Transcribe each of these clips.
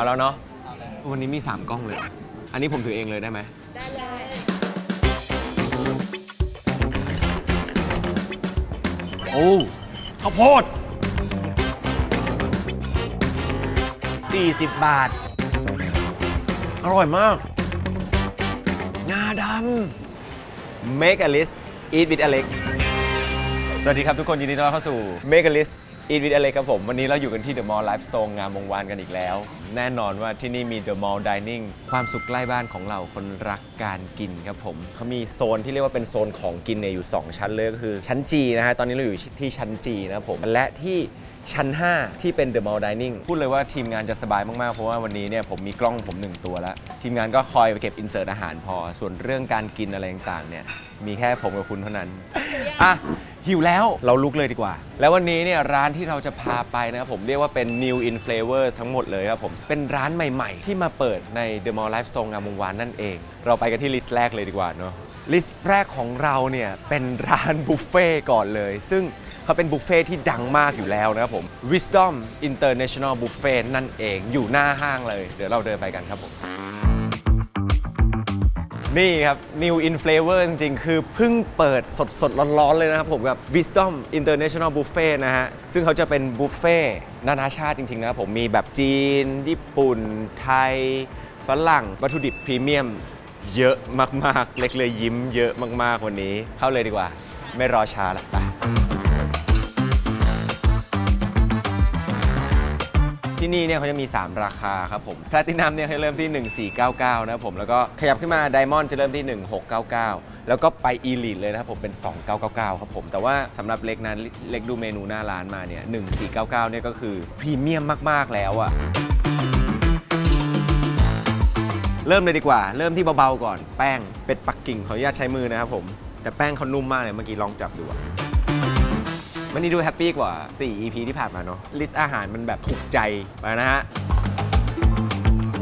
เอาแล้วเนาะวันนี้มี 3 กล้องเลย อันนี้ผมถือเองเลยได้ไหมได้เลยโอ้ข้าวโพด 40 บาท อร่อยมาก งาดำ Make a list eat with Alex สวัสดีครับทุกคนยินดีต้อนรับเข้าสู่ Make a list อีทวิทอะไรครับผม วันนี้เราอยู่กันที่เดอะมอลล์ไลฟ์สโตร์งามวงวานกันอีกแล้ว แน่นอนว่าที่นี่มี The Mall Dining ความสุขใกล้บ้านของเราคนรักการกินครับผมเขามีโซนที่เรียกว่าเป็นโซนของกินเนี่ยอยู่ 2 ชั้นเลยก็คือชั้น G นะฮะตอนนี้เราอยู่ที่ชั้น G นะครับผมและที่ ชั้น 5 ที่เป็น The Mall Dining พูดเลยว่าทีมงานจะสบายมาก ๆ เพราะว่าวันนี้เนี่ยผมมีกล้องผมหนึ่งตัวแล้ว ทีมงานก็คอยไปเก็บอินเสิร์ตอาหารพอ ส่วนเรื่องการกินอะไรต่าง ๆ เนี่ย มีแค่ผมกับคุณเท่านั้น อะ หิวแล้วเราลุกเลยดีกว่า แล้ววันนี้เนี่ยร้านที่เราจะพาไปนะครับผมเรียกว่าเป็น new in flavor ทั้งหมดเลยครับผม เป็นร้านใหม่ ๆ ที่มาเปิดใน The Mall Life Store งามวงวานนั่นเอง เราไปกันที่ลิสต์แรกเลยดีกว่าเนาะลิสต์แรกของเราเนี่ยเป็นร้านบุฟเฟ่ก่อนเลย ซึ่ง เขาเป็นบุฟเฟ่ที่ดังมากอยู่แล้วนะครับผม Wisdom International Buffet นั่นเองอยู่หน้าห้างเลย เดี๋ยวเราเดินไปกันครับผม นี่ครับ New in Flavor จริงๆ คือเพิ่งเปิดสดๆร้อนๆ เลยนะครับผมกับ Wisdom International Buffet นะฮะ ซึ่งเขาจะเป็นบุฟเฟ่ต์นานาชาติจริงๆ นะครับผมมีแบบจีน ญี่ปุ่น ไทย ฝรั่ง วัตถุดิบพรีเมียมเยอะมากๆ เล็กเลยยิ้มเยอะมากๆ วันนี้ เข้าเลยดีกว่า ไม่รอช้าละไป ที่นี่เนี่ยเขาจะมี 3 ราคาครับผมแพลตินัมเนี่ยเขาเริ่มที่ 1499 นะครับผมแล้วก็ขยับขึ้นมาไดมอนด์จะเริ่มที่ 1699 แล้วก็ไปอีลิทเลยนะครับผมเป็น 2999 ครับผม แต่ว่าสำหรับเล็กนั้นเล็กดูเมนูหน้าร้านมาเนี่ย1499 เนี่ยก็คือพรีเมียมมาก ๆ แล้วอะเริ่มเลยดีกว่า เริ่มที่เบา ๆ ก่อน แป้งเป็ดปักกิ่งขออนุญาตใช้มือนะครับผม แต่แป้งเขานุ่มมากเลยเมื่อกี้ลองจับดูอะ วันนี้ดูแฮปปี้กว่า 4 EP ที่ผ่านมาเนาะลิสต์อาหารมันแบบถูกใจไปนะฮะ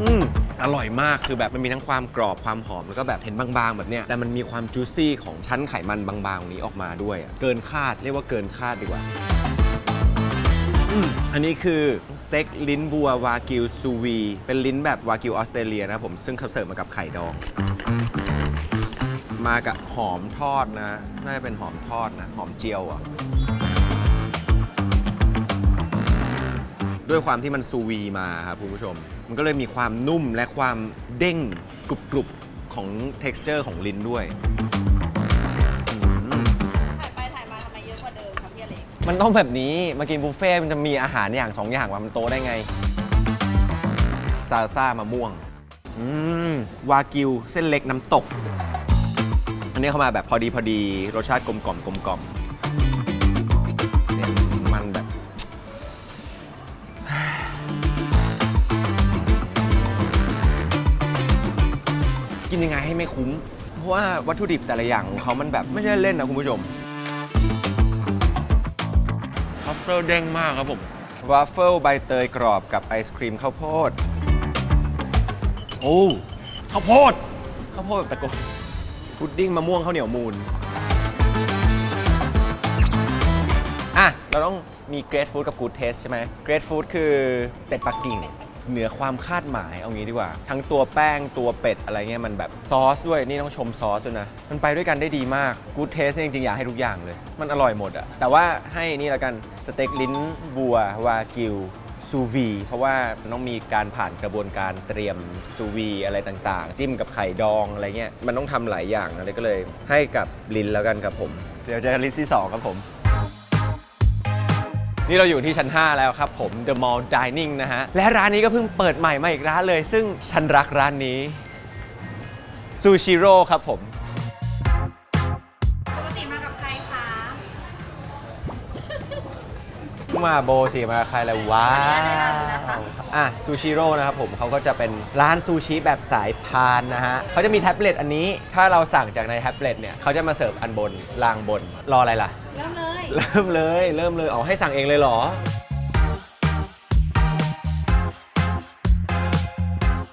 อืมอร่อยมากคือแบบมันมีทั้งความกรอบความหอม แล้วก็แบบเห็นบางๆ แบบเนี้ยแต่มันมีความจูซี่ของชั้นไขมันบางๆตรงนี้ออกมาด้วยอะเกินคาดเรียกว่าเกินคาดดีกว่าอืมอันนี้คือสเต็กลิ้นวัววากิวซูวี เป็นลิ้นแบบวากิวออสเตรเลียนะผมซึ่งเขาเสิร์ฟมากับไข่ดอง มากับหอมทอดนะน่าจะเป็นหอมทอดนะ หอมเจียวอะ ด้วยความที่มันซูวีมาครับคุณผู้ชม มันก็เลยมีความนุ่มและความเด้งกรุบๆของ t e x t อร์ของลิ้นด้วยอืมถ่ายไปถ่ายมาทำไมเยอะกว่าเดิมครับพี่อเล็กมันต้องแบบนี้มากินบุฟเฟ่ต์มันจะมีอาหารอย่างสองอย่างว่ามันโตได้ไงซาลซ่ามะม่วง อืม วากิว เส้นเล็กน้ำตก อันนี้เข้ามาแบบพอดีพอดีรสชาติกลมกล่อมกลมกล่อม นยังไงให้ไม่คุ้ม เพราะว่าวัตถุดิบแต่ละอย่างของเขามันแบบไม่ใช่เล่นนะคุณผู้ชมวัฟเฟิลเด้งมากครับผมวาฟเฟิลใบเตยกรอบกับไอศครีมข้าวโพด โอ้ข้าวโพดข้าวโพดแบบตะโกนพุดดิ้งมะม่วงข้าวเหนียวมูนอะ เราต้องมีเกร t ฟู o ดกับกูดเทสใช่ไหมเกร t ฟู o ดคือเป็ดปักกิ่ง เหนือความคาดหมายเอางี้ดีกว่า ทั้งตัวแป้งตัวเป็ดอะไรเงี้ยมันแบบซอสด้วยนี่ต้องชมซอสด้วยนะ มันไปด้วยกันได้ดีมากกูดเทสจริงๆอยากให้ทุกอย่างเลย มันอร่อยหมดอะแต่ว่าให้นี่แล้วกันสเต็กลิ้นวัววากิวซูวีเพราะว่ามันต้องมีการผ่านกระบวนการเตรียมซูวีอะไรต่างๆ จิ้มกับไข่ดองอะไรเงี้ยมันต้องทำหลายอย่างนะเลยก็เลย ให้กับลิ้นแล้วกันครับผม เดี๋ยวเจอกันลิสต์ที่สองครับผม นี่เราอยู่ที่ชั้น 5 แล้วครับผม The Mall Dining นะฮะ และร้านนี้ก็เพิ่งเปิดใหม่มาอีกร้านเลย ซึ่งฉันรักร้านนี้ซูชิโร่ครับผม ปกติมากับใครคะมาโบสิมาใครแล้วว้าวอะซูชิโร่นะครับผมเขาก็จะเป็นร้านซูชิแบบสายพานนะฮะเขาจะมีแท็บเล็ตอันนี้ ถ้าเราสั่งจากในแท็บเล็ตเนี่ยเขาจะมาเสิร์ฟอันบนรางบนรออะไรล่ะ เริ่มเลย เริ่มเลย เริ่มเลยอ๋อให้สั่งเองเลยเหรอ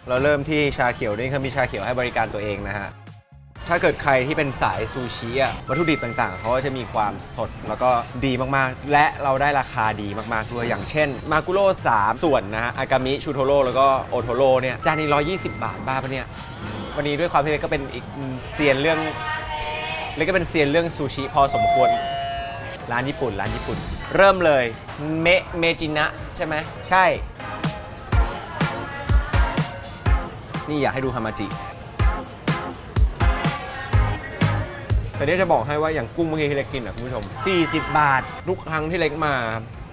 เราเริ่มที่ชาเขียวนี่เขามีชาเขียวให้บริการตัวเองนะฮะ ถ้าเกิดใครที่เป็นสายซูชิอะวัตถุดิบต่างๆ เขาก็จะมีความสดแล้วก็ดีมากๆ และเราได้ราคาดีมากๆด้วยอย่างเช่น มากุโร่3ส่วนนะฮะ อากามิ ชูโทโร่แล้วก็โอโทโร่เนี่ย จานนี้ 120 บาทบ้าปะเนี่ย วันนี้ด้วยความที่เล็กก็เป็นอีกเซียนเรื่องเล็กก็เป็นเซียนเรื่องซูชิพอสมควร ร้านญี่ปุ่น ร้านญี่ปุ่น เริ่มเลย เมเมจินะ ใช่ไหม ใช่ นี่อยากให้ดูฮามาจิ แต่เดี๋ยวจะบอกให้ว่าอย่างกุ้งเมื่อกี้ที่เล็กกินอะคุณผู้ชม 40 บาท ทุกครั้งที่เล็กมา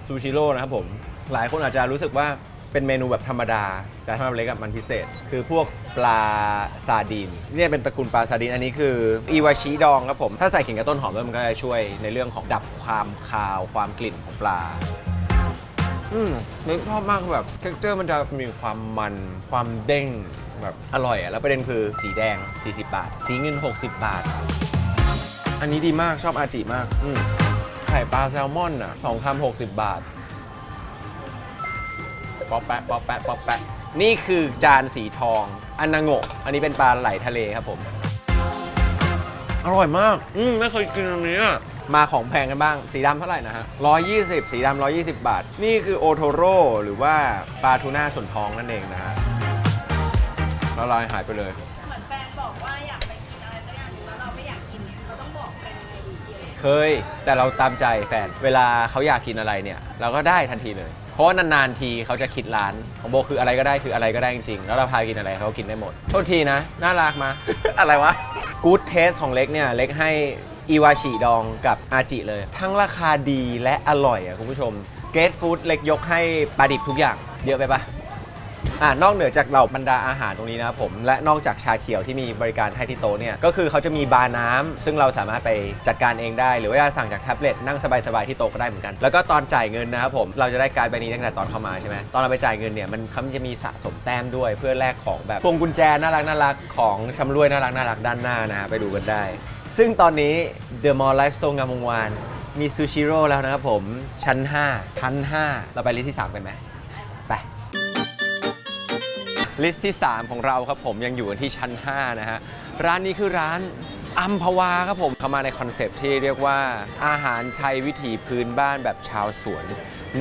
ซูชิโร่นะครับผม หลายคนอาจจะรู้สึกว่าเป็นเมนูแบบธรรมดา แต่สำหรับเล็กอะมันพิเศษ คือพวก ปลาซาดีนเนี่ยเป็นตระกูลปลาซาดีนอันนี้คืออีวาชิดองครับผม ถ้าใส่ขิงกับต้นหอมด้วยมันก็จะช่วยในเรื่องของดับความคาวความกลิ่นของปลา อืมเล็กชอบมากแบบเท็กเจอร์มันจะมีความมันความเด้งแบบอร่อยอะแล้วประเด็นคือสีแดง 40 บาท สีเงิน 60 บาท อันนี้ดีมากชอบอาจิมาก อืมไข่ปลาแซลมอนอะสองคำ60บาท ป๊อปแปะป๊อปแปะป๊อปแปะ นี่คือจานสีทองอันนาโงะอันนี้เป็นปลาไหลทะเลครับผม อร่อยมาก อืมไม่เคยกินอันนี้อะมาของแพงกันบ้าง สีดำเท่าไหร่นะฮะ120 สีดำ120 บาท นี่คือโอโทโร่หรือว่าปลาทูน่าส่วนทองนั่นเองนะฮะละลายหายไปเลย เหมือนแฟนบอกว่าอยากไปกินอะไรสักอย่างหนึงแล้วเราไม่อยากกินเราต้องบอกแฟนยังไงดีพี่อเล็กเคย แต่เราตามใจแฟน เวลาเขาอยากกินอะไรเนี่ย เราก็ได้ทันทีเลย เพราะว่านานๆทีเขาจะคิดร้านของโบคืออะไรก็ได้คืออะไรก็ได้จริงๆ แล้วเราพากินอะไรเขาก็กินได้หมด โทษทีนะ น่ารักมา อะไรวะ Good Taste ของเล็กเนี่ย เล็กให้อีวาชิดองกับอาจิเลย ทั้งราคาดีและอร่อยอะคุณผู้ชม Great Food เล็กยกให้ปลาดิบทุกอย่าง เยอะไปปะ อ่านอกเหนือจากเหล่าบรรดาอาหารตรงนี้นะครับผมและนอกจากชาเขียวที่มีบริการให้ที่โต๊ะเนี่ยก็คือเขาจะมีบาร์น้ำซึ่งเราสามารถไปจัดการเองได้ หรือว่าจะสั่งจากแท็บเล็ตนั่งสบายๆที่โต๊ะก็ได้เหมือนกัน แล้วก็ตอนจ่ายเงินนะครับผมเราจะได้การดใบนี้ตั้งแต่ตอนเข้ามาใช่ไหมตอนเราไปจ่ายเงินเนี่ยมันเขาจะมีสะสมแต้มด้วย เพื่อแลกของแบบพวงกุญแจน่ารักน่ารักของชำร่วยน่ารักน่ารักด้านหน้านะฮะไปดูกันได้ ซึ่งตอนนี้ The Mall Life Store งามวงวานมีซูชิโร่แล้วนะครับผมชั้น5ชั้น5เราไปลิสต์ที่สามกันไหม ลิสต์ที่ 3 ของเราครับผมยังอยู่กันที่ชั้น 5 นะฮะ ร้านนี้คือร้านอัมพวาครับผมเข้ามาในคอนเซปที่เรียกว่าอาหารไทยวิถีพื้นบ้านแบบชาวสวน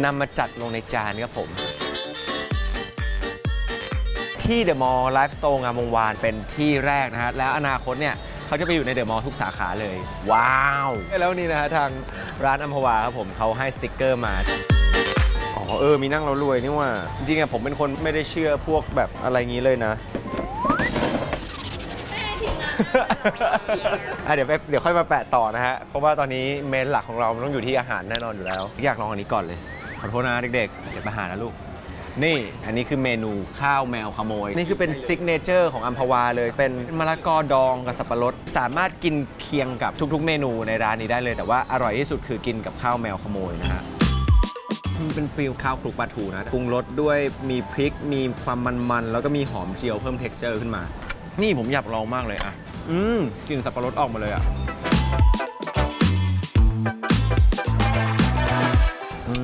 นำมาจัดลงในจานครับผมที่เดอะมอลล์ไลฟ์สโตร์งามวงวานเป็นที่แรกนะฮะ แล้วอนาคตเนี่ยเขาจะไปอยู่ในเดอะมอลล์ทุกสาขาเลย ว้าว แล้วนี่นะฮะ ทางร้านอัมพวาครับผมเขาให้สติกเกอร์มา อ๋อเออมีนั่งแล้วรวยนี่ว่า จริงๆอะผมเป็นคนไม่ได้เชื่อพวกแบบอะไรงี้เลยนะอะเดี๋ยวไปเดี๋ยวค่อยมาแปะต่อนะฮะ เพราะว่าตอนนี้เมนหลักของเรามันต้องอยู่ที่อาหารแน่นอนอยู่แล้ว อยากลองอันนี้ก่อนเลย ขอโทษนะเด็กๆ เดี๋ยวไปหานะลูก นี่อันนี้คือเมนูข้าวแมวขโมย นี่คือเป็นซิกเนเจอร์ของอัมพวาเลย เป็นมะละกอดองกับสับปะรด สามารถกินเคียงกับทุกๆ เมนูในร้านนี้ได้เลย แต่ว่าอร่อยที่สุดคือกินกับข้าวแมวขโมยนะฮะ มันเป็นฟิลข้าวคลุกปลาทูนะปรุงรสด้วยมีพริกมีความมันๆ แล้วก็มีหอมเจียวเพิ่ม t e x t อร์ขึ้นมา นี่ผมอยากลองมากเลยอะ อืมกลิ่นสับปะรดออกมาเลยอะอื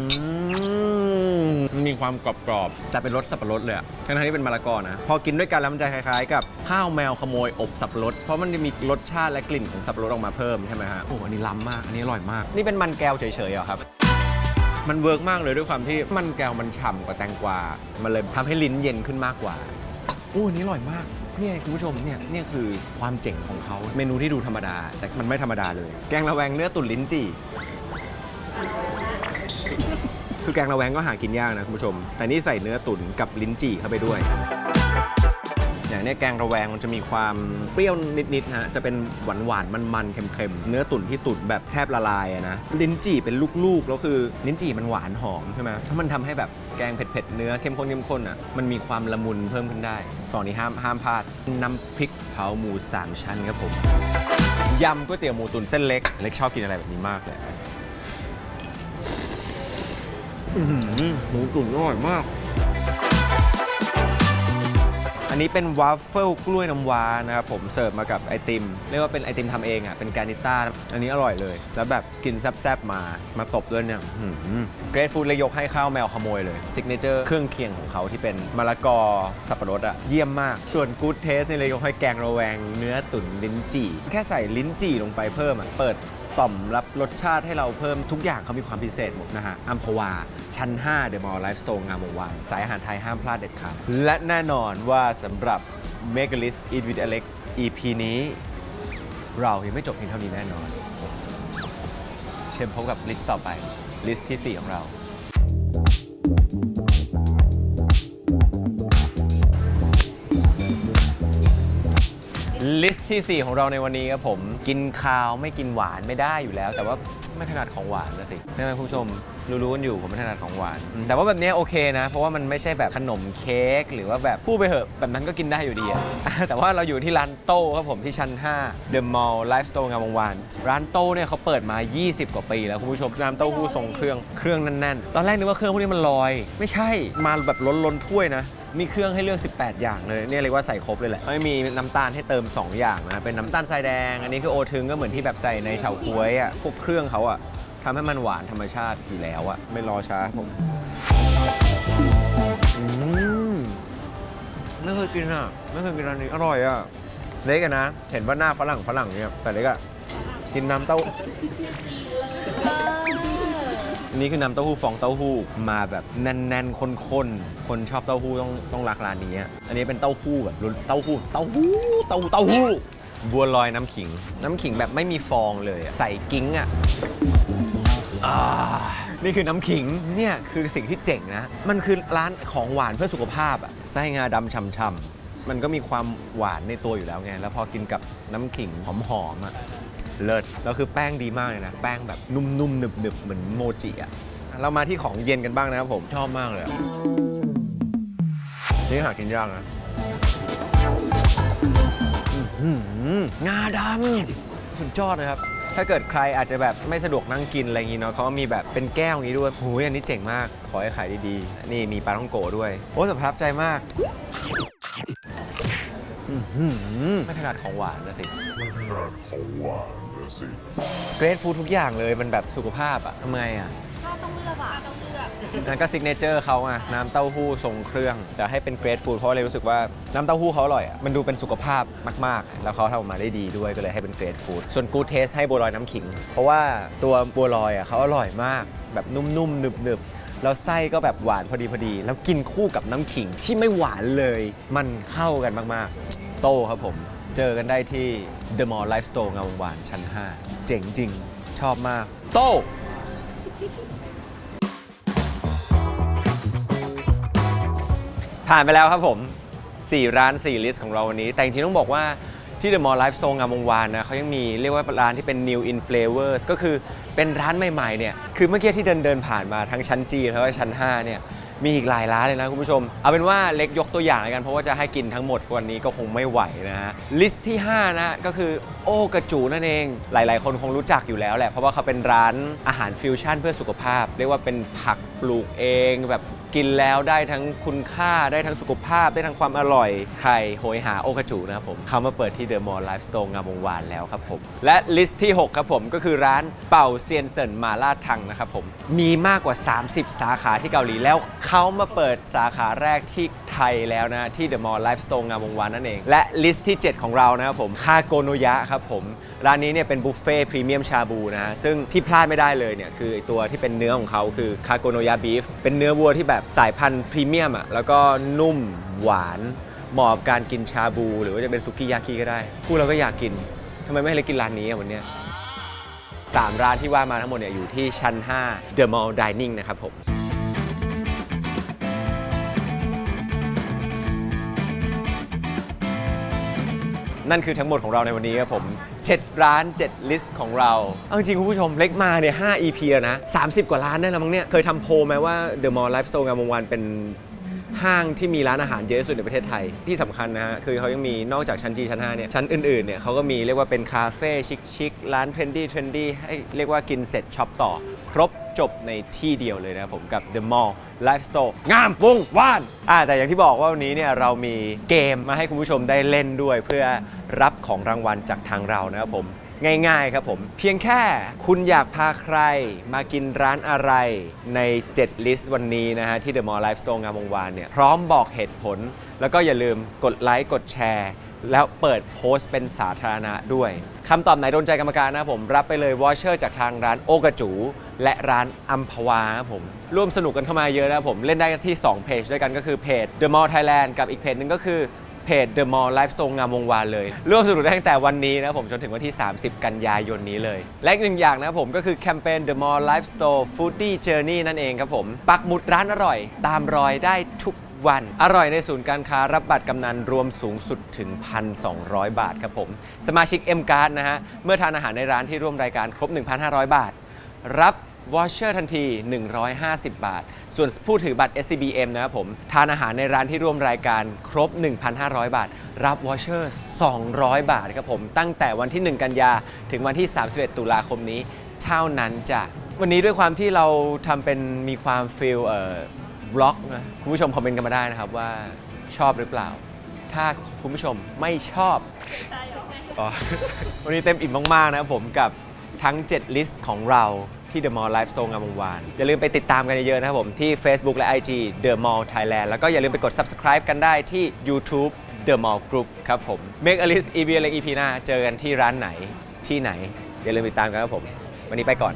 มมีความกรอบๆแต่เป็นรสสับปะรดเลยอะทั้งๆที่เป็นมะละกอนะ พอกินด้วยกันแล้วมันจะคล้ายๆ กับข้าวแมวขโมยอบสับปะรด เพราะมันจะมีรสชาติและกลิ่นของสับปะรดออกมาเพิ่มใช่ไหมฮะ โอ้อันนี้ล้ำมาก อันนี้อร่อยมาก นี่เป็นมันแก้วเฉยๆเหรอครับ มันเวิร์กมากเลยด้วยความที่มันแก้วมันฉ่ำกว่าแตงกวา มันเลยทำให้ลิ้นเย็นขึ้นมากกว่าอู้อันนี้อร่อยมาก เนี่ยคุณผู้ชมเนี่ยเนี่ยคือความเจ๋งของเขาเมนูที่ดูธรรมดา แต่มันไม่ธรรมดาเลย แกงระแวงเนื้อตุ๋นลิ้นจี่ คือแกงระแวงก็หากินยากนะคุณผู้ชม แต่นี่ใส่เนื้อตุ๋นกับลิ้นจี่เข้าไปด้วย อย่างเนี้ยแกงระแวงมันจะมีความเปรี้ยวนิดๆนะฮะจะเป็นหวานหวานๆมันๆเค็มๆ เนื้อตุ๋นที่ตุ๋นแบบแทบละลายอะนะลิ้นจี่เป็นลูกๆแล้วคือลิ้นจี่มันหวานหอมใช่ไหมถ้ามันทำให้แบบแกงเผ็ดๆเนื้อเข้มข้นเข้มข้นอะมันมีความละมุนเพิ่มขึ้นได้สองนี้ห้ามห้ามพลาดน้ำพริกเผาหมูสามชั้นครับผมยำก๋วยเตี๋ยวหมูตุ๋นเส้นเล็กเล็กชอบกินอะไรแบบนี้มากเลย อื้อหือหมูตุ๋นอร่อยมาก นนนี้เป็นวาฟเฟิลกล้วยน้ำว้านะครับผมเสิร์ฟมากับไอติม เรียกว่าเป็นไอติมทำเองอะเป็นการนิต้าอันนี้อร่อยเลย แล้วแบบกินแซ่บๆมามาตบด้วยเนี่ยเกรดฟูดเลยยกให้ข้าวแมวขโมยเลยซิกเนเจอร์เครื่องเคียงของเขาที่เป็นมะละกอสับปะรดอะเยี่ยมมาก ส่วนกู๊ดเทสเนี่ยเลยยกให้แกงระแวง เนื้อตุ๋นลิ้นจี่ แค่ใส่ลิ้นจี่ลงไปเพิ่มอะเปิด ต่อมรับรสชาติให้เราเพิ่มทุกอย่างเขามีความพิเศษหมดนะฮะอัมพวา ชั้น5 The Mall Life Store งามวงวานสายอาหารไทยห้ามพลาดเด็ดขาดและแน่นอนว่าสำหรับ m e g a l i s t Eat with Alex EP นี้ เรายังไม่จบเพียงเท่านี้แน่นอน เชิญพบกับลิสต์ต่อไป ลิสต์ที่ 4 ของเรา ลิสต์ที่ 4 ของเราในวันนี้ครับผม กินข้าวไม่กินหวานไม่ได้อยู่แล้ว แต่ว่าไม่ถนัดของหวานนะสิใช่ไหมคุณผู้ชมรู้ๆกันอยู่ผมไม่ถนัดของหวาน แต่ว่าแบบนี้โอเคนะ เพราะว่ามันไม่ใช่แบบขนมเค้กหรือว่าแบบพูดไปเหอะแบบนั้นก็กินได้อยู่ดีอะแต่ว่าเราอยู่ที่ร้านโต้ครับผมที่ชั้น 5 The Mall Life Store งามวงวาน ร้านโต้เนี่ยเขาเปิดมา 20 กว่าปีแล้วคุณผู้ชมน้ำเต้าหู้ทรงเครื่องเครื่องแน่นๆ ตอนแรกนึกว่าเครื่องพวกนี้มันลอย ไม่ใช่มาแบบล้นล้นๆถ้วยนะ มีเครื่องให้เลือก 18 อย่างเลยเนี่ยเรียกว่าใส่ครบเลยแหละไม่มีน้ำตาลให้เติม 2 อย่างนะ เป็นน้ำตาลทรายแดง อันนี้คือโอทึงก็เหมือนที่แบบใส่ในเฉาก๊วยอะพวกเครื่องเขาอะทำให้มันหวานธรรมชาติอยู่แล้วอะไม่รอช้าผมอืมไม่เคยกินอะไม่เคยกินร้านนี้อร่อยอะเล็กอะนะ เห็นว่าหน้าฝรั่งฝรั่งเนี่ยแต่เล็กอะกินน้ำเต้าอัน นี้คือน้ำเต้าหู้ฟองเต้าหู้มาแบบแน่นๆข้นๆคนชอบเต้าหู้ต้องต้องรักร้านนี้อะอันนี้เป็นเต้าหู้แบบรุ่นเต้าหู้เต้าหู้เต้าหู้เต้าหู้บัวลอยน้ำขิง น้ำขิงแบบไม่มีฟองเลยอะใส่กิ้งอะอ่านี่คือน้ำขิงเนี่ยคือสิ่งที่เจ๋งนะ มันคือร้านของหวานเพื่อสุขภาพอะไส้งาดำช่ำๆมันก็มีความหวานในตัวอยู่แล้วไงแล้วพอกินกับน้ำขิงหอมๆอะ เลิศแล้วคือแป้งดีมากเลยนะ แป้งแบบนุ่มๆหนึบๆเหมือนโมจิอะเรามาที่ของเย็นกันบ้างนะครับผมชอบมากเลยอะนี่หากินยากนะอื้อหืองาดำสุดยอดเลยครับ ถ้าเกิดใครอาจจะแบบไม่สะดวกนั่งกินอะไรอย่างงี้เนาะเขาก็มีแบบเป็นแก้วอย่างนี้ด้วยโอ้ยอันนี้เจ๋งมาก ขอให้ขายดีๆ นี่มีปลาท่องโกะด้วย โอ้แต่ประทับใจมากอื้อหือไม่ถนัดของหวานนะสิ เกรดฟู้ดทุกอย่างเลยมันแบบสุขภาพอะทำไมอะถ้าต้องเลือกอะต้องเลือกนั่นก็ซิกเนเจอร์เขาอะน้ำเต้าหู้ทรงเครื่อง แต่ให้เป็นเกรดฟู้ดเพราะเลยรู้สึกว่าน้ำเต้าหู้เขาอร่อยอะมันดูเป็นสุขภาพมากๆ แล้วเขาทำออกมาได้ดีด้วยก็เลยให้เป็นเกรดฟู้ดส่วนกูเทสให้บัวลอยน้ำขิง เพราะว่าตัวบัวลอยอะเขาอร่อยมาก แบบนุ่มๆหนึบๆแล้วไส้ก็แบบหวานพอดีพอดี แล้วกินคู่กับน้ำขิงที่ไม่หวานเลย มันเข้ากันมากๆ โต้ครับผม เจอกันได้ที่ The Mall Life Store งามวงวานชั้น 5 เจ๋งจริง ชอบมาก โต้ผ่านไปแล้วครับผม 4 ร้าน 4 ลิสต์ของเราวันนี้ แต่จริงๆต้องบอกว่าที่ The Mall Life Store งามวงวานนะเขายังมีเรียกว่าร้านที่เป็น new in flavors ก็คือเป็นร้านใหม่ๆเนี่ย คือเมื่อกี้ที่เดินเดินผ่านมาทั้งชั้นจีแล้วก็ชั้น 5 เนี่ย มีอีกหลายร้านเลยนะคุณผู้ชม เอาเป็นว่าเล็กยกตัวอย่างแล้วกันเพราะว่าจะให้กินทั้งหมดวันนี้ก็คงไม่ไหวนะฮะลิสต์ที่ 5 นะก็คือโอกระจูนั่นเอง หลาย ๆ คนคงรู้จักอยู่แล้วแหละเพราะว่าเขาเป็นร้านอาหารฟิวชั่นเพื่อสุขภาพ เรียกว่าเป็นผักปลูกเองแบบ กินแล้วได้ทั้งคุณค่าได้ทั้งสุขภาพได้ทั้งความอร่อยใครโหยหาโอกระจูนะครับผมเขามาเปิดที่เดอะมอลล์ไลฟ์สโตร์งามวงวานแล้วครับผม และลิสต์ที่ 6 ครับผมก็คือร้านเป่าเซียนเซินมาล่าทังนะครับผมมีมากกว่า 30 สาขาที่เกาหลีแล้วเขามาเปิดสาขาแรกที่ไทยแล้วนะที่เดอะมอลล์ไลฟ์สโตร์งามวงวานนั่นเอง และลิสต์ที่ 7 ของเรานะครับผมคาโกโนยะครับผมร้านนี้เนี่ยเป็นบุฟเฟ่พรีเมียมชาบูนะฮะซึ่งที่พลาดไม่ได้เลยเนี่ยคือตัวที่เป็นเนื้อของเขาคือคาโกโนยะบีฟเป็นเนื้อวัวที่แบบสายพันธุ์พรีเมียมอะแล้วก็นุ่มหวานเหมาะกับการกินชาบู หรือว่าจะเป็นซุกี้ยากิก็ได้พูดแล้วก็อยากกินทำไมไม่ให้เล็กกินร้านนี้อะวันเนี้ยสามร้านที่ว่ามาทั้งหมดเนี่ยอยู่ที่ชั้น 5 The Mall Dining นะครับผม นั่นคือทั้งหมดของเราในวันนี้ครับผม 7 ร้าน 7 ลิสต์ของเรา เอาจริงคุณผู้ชมเล็กมาเนี่ย5 EP แล้วนะ 30 กว่าร้านได้แล้วมั้งเนี่ย เคยทำโพลไหมว่า The Mall Life Store งามวงวานเป็นห้างที่มีร้านอาหารเยอะที่สุดในประเทศไทยที่สำคัญนะฮะ คือเขายังมีนอกจากชั้น G ชั้น 5 เนี่ย ชั้นอื่น ๆ เนี่ยเขาก็มีเรียกว่าเป็นคาเฟ่ชิคๆร้านเทรนดี้เทรนดี้ให้เรียกว่ากินเสร็จช็อปต่อ ครบจบในที่เดียวเลยนะผมกับ The Mall Life Store งามวงว่านอ่าแต่อย่างที่บอกว่าวันนี้เนี่ยเรามีเกมมาให้คุณผู้ชมได้เล่นด้วยเพื่อ รับของรางวัลจากทางเรานะครับผมง่ายๆครับผม เพียงแค่คุณอยากพาใครมากินร้านอะไรใน 7 ลิสต์วันนี้นะฮะ ที่ The Mall Life Store งามวงวานเนี่ย พร้อมบอกเหตุผล แล้วก็อย่าลืมกดไลค์กดแชร์ แล้วเปิดโพสต์เป็นสาธารณะด้วยคำตอบไหนโดนใจกรรมการนะครับผม รับไปเลยวอชเชอร์จากทางร้านโอกระจู และร้านอัมพวาครับผม ร่วมสนุกกันเข้ามาเยอะนะครับผม เล่นได้ที่ 2 เพจด้วยกันก็คือเพจ The Mall Thailand กับอีกเพจหนึ่งก็คือ เพจ The Mall Live Store งามวงวานเลย ร่วมสนุกได้ตั้งแต่วันนี้นะครับผมจนถึงวันที่ 30 กันยายนนี้เลย และอีกหนึ่งอย่างนะครับผมก็คือแคมเปญ The Mall Live Store Foodie Journey นั่นเองครับผม ปักหมุดร้านอร่อย ตามรอยได้ทุกวันอร่อยในศูนย์การค้ารับบัตรกำนันรวมสูงสุดถึง 1,200 บาทครับผม สมาชิก M Card นะฮะ เมื่อทานอาหารในร้านที่ร่วมรายการครบ 1,500 บาท รับ วอชเชอร์ทันที 150 บาท ส่วนผู้ถือบัตร SCBM นะครับผม ทานอาหารในร้านที่ร่วมรายการครบ 1,500 บาท รับวอชเชอร์ 200 บาทครับผม ตั้งแต่วันที่ 1 กันยา ถึงวันที่ 31 ตุลาคมนี้เท่านั้นจ้ะ วันนี้ด้วยความที่เราทำเป็นมีความฟิลเอ่อวล็อกนะคุณผู้ชมคอมเมนต์กันมาได้นะครับว่าชอบหรือเปล่า ถ้าคุณผู้ชมไม่ชอบใช่เหรออ๋อวันนี้เต็มอิ่มมากๆนะครับผมกับทั้ง 7 ลิสต์ของเรา ที่ The Mall Live Store งามวงวาน อย่าลืมไปติดตามกันเยอะๆนะครับผมที่ Facebook และ IG The Mall Thailand แล้วก็อย่าลืมไปกด subscribe กันได้ที่ YouTube The Mall Group ครับผม Make a list EP อะ EP หน้าเจอกันที่ร้านไหนที่ไหน อย่าลืมติดตามกันครับผม วันนี้ไปก่อน